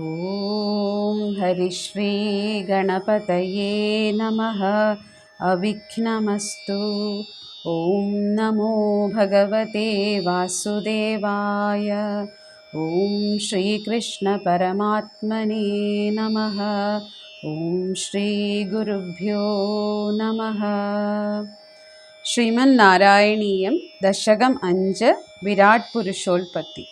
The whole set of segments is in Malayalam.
ॐ हरिश्रीगणपतये नमः अविघ्नमस्तु ॐ नमो भगवते वासुदेवाय ॐ श्रीकृष्णपरमात्मने नमः ॐ श्रीगुरुभ्यो नमः श्रीमन्नारायणीयं दशकम् अञ्ज विराट्पुरुषोत्पत्ति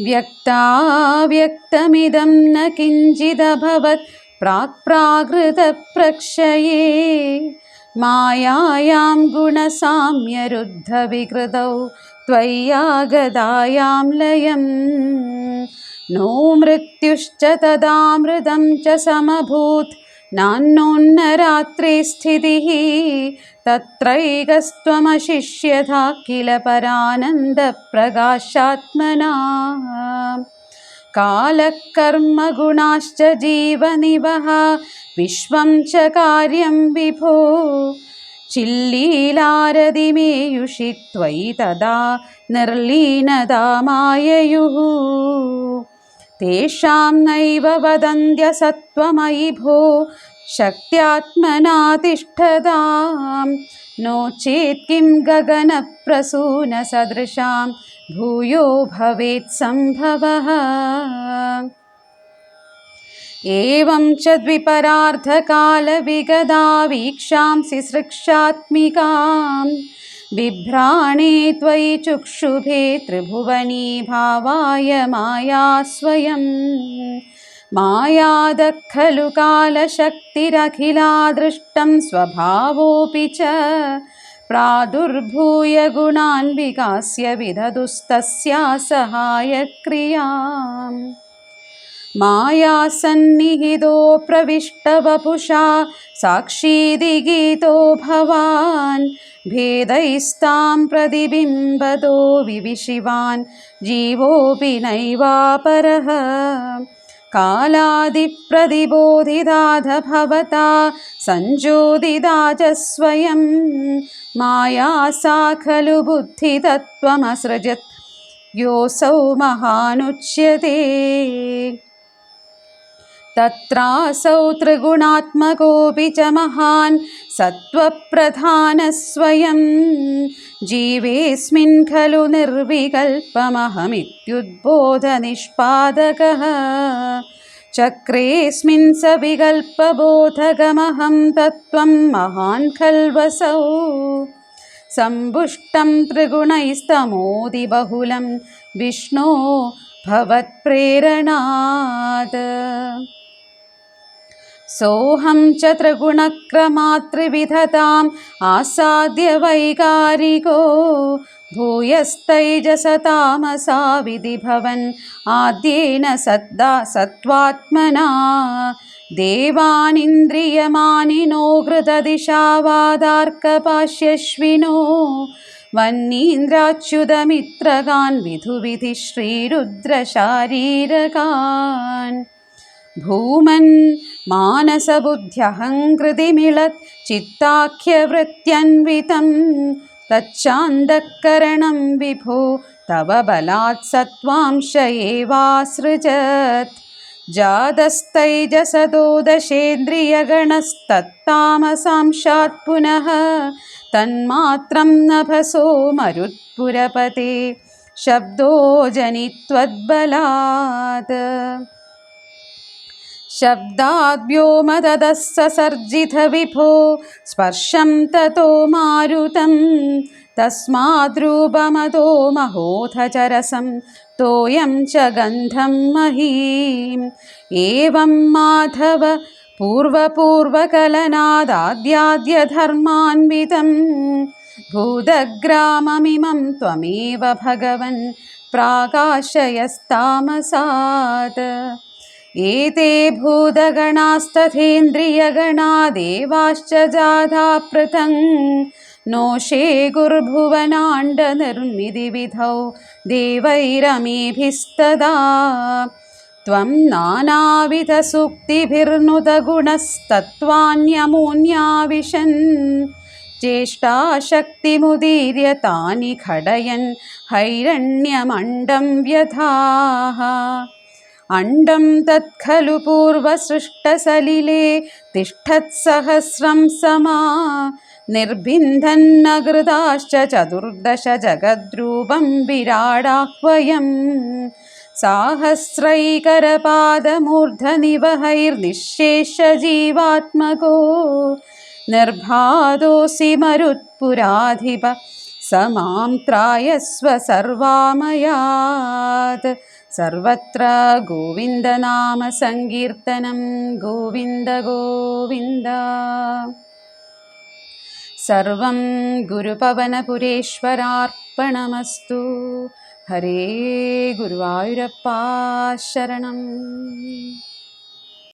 व्यक्ताव्यक्तमिदं न किञ्चिदभवत् प्राक्प्राकृतप्रक्षये मायायां मायां गुणसाम्यरुद्धविकृतौ त्वय्यागदायां लयम् नो मृत्युश्च तदामृतं च समभूत् नान्नोन्नरात्रिस्थितिः तत्रैकस्त्वमशिष्यथा किल परानन्दप्रकाशात्मना कालकर्मगुणाश्च जीवनिवः विश्वं च कार्यं विभो चिल्लीलारदिमेयुषि त्वयि तदा निर्लीनता माययुः तेषां नैव वदन्त्यसत्त्वमयि भो शक्त्यात्मना तिष्ठतां नो चेत् किं गगनप्रसूनसदृशां भूयो भवेत्सम्भवः एवं च द्विपरार्धकालविगदा वीक्षां बिभ्राणे त्वयि चुक्षुभे त्रिभुवनी भावाय माया स्वयम् मायादः खलु कालशक्तिरखिलादृष्टं स्वभावोऽपि च प्रादुर्भूय गुणान् विकास्य माया सन्निहितो प्रविष्टवपुषा साक्षीदिगीतो भवान् भेदैस्तां प्रतिबिम्बतो विविशिवान् जीवोऽपि नैवापरः कालादिप्रतिबोधिदाध भवता सञ्जोदिदा च स्वयं माया सा खलु बुद्धितत्त्वमसृजत् योऽसौ महानुच्यते തത്രാസൗ ത്രിഗുണാത്മകോപി ച മഹാൻ സത്വപ്രധാനസ്വയം ജീവേസ്മിൻ ഖലു നിർവികൽപ്പമഹമിത്യുദ്ബോധനിഷ്പാദക ചക്രേസ്മിൻ സ വികൽപ്പബോധഗമഹം തത്വം മഹാൻ ഖൽവസൗ സമ്പുഷ്ടം ത്രിഗുണൈസ്തമോതി ബഹുലം വിഷ്ണോ ഭവത്പ്രേരണാത് सोऽहं च त्रिगुणक्रमात्रिविधताम् आसाद्य वैकारिको भूयस्तैजसतामसा विधिभवन् आद्येन सद्दा सत्त्वात्मना देवानिन्द्रियमानिनो घृतदिशावादार्कपाश्यश्विनो वह्नीन्द्राच्युतमित्रगान् विधुविधि श्रीरुद्रशारीरकान् ഭൂമൻ മാനസബുദ്ധ്യഹങ്കൃതിമിളത് ചിത്താഖ്യവൃത്യന്വിതം തച്ചാന്തക്കരണം വിഭോ തവ ബലാത് സത്വാംശയേവാസൃജത് जातस्तैजसदोदशेन्द्रियगणस्तत्तामसांशात् पुनः तन्मात्रं नभसो मरुत्पुरपते शब्दो जनित्वद्बलात् ശബ്ദാദ്യോമതഃ സർജിത വിഭോ സ്പർശം തോ മാരുതം തസ്മാദ്രൂപമതോ മഹോധചരസം തോയം ച ഗന്ധം മഹീം ഏവം മാധവ പൂർവപൂർവകലനാദാദ്യാദ്യധർമാൻവിതം ഭൂതഗ്രാമമിമം त्वमेव भगवन् प्राकाशयस्तामसात् एते भूतगणास्तथेन्द्रियगणा देवाश्च जाधापृथं नोषे गुर्भुवनाण्डनर्मिति देवैरमेभिस्तदा त्वं नानावितसूक्तिभिर्नुदगुणस्तत्त्वान्यमून्याविशन् चेष्टाशक्तिमुदीर्य तानि खडयन् हैरण्यमण्डं व्यथाः अण्डं तत्खलु पूर्वसृष्टसलिले तिष्ठत्सहस्रं समा निर्भिन्दन्नकृताश्च चतुर्दश जगद्रूपं विराडाह्वयम् साहस्रैकरपादमूर्धनिवहैर्निःशेषजीवात्मको निर्भातोऽसि मरुत्पुराधिप स सर्वामयात् सर्वत्र गोविन्दनामसङ्कीर्तनं गोविन्द गोविन्द सर्वं गुरुपवनपुरेश्वरार्पणमस्तु हरे शरणम्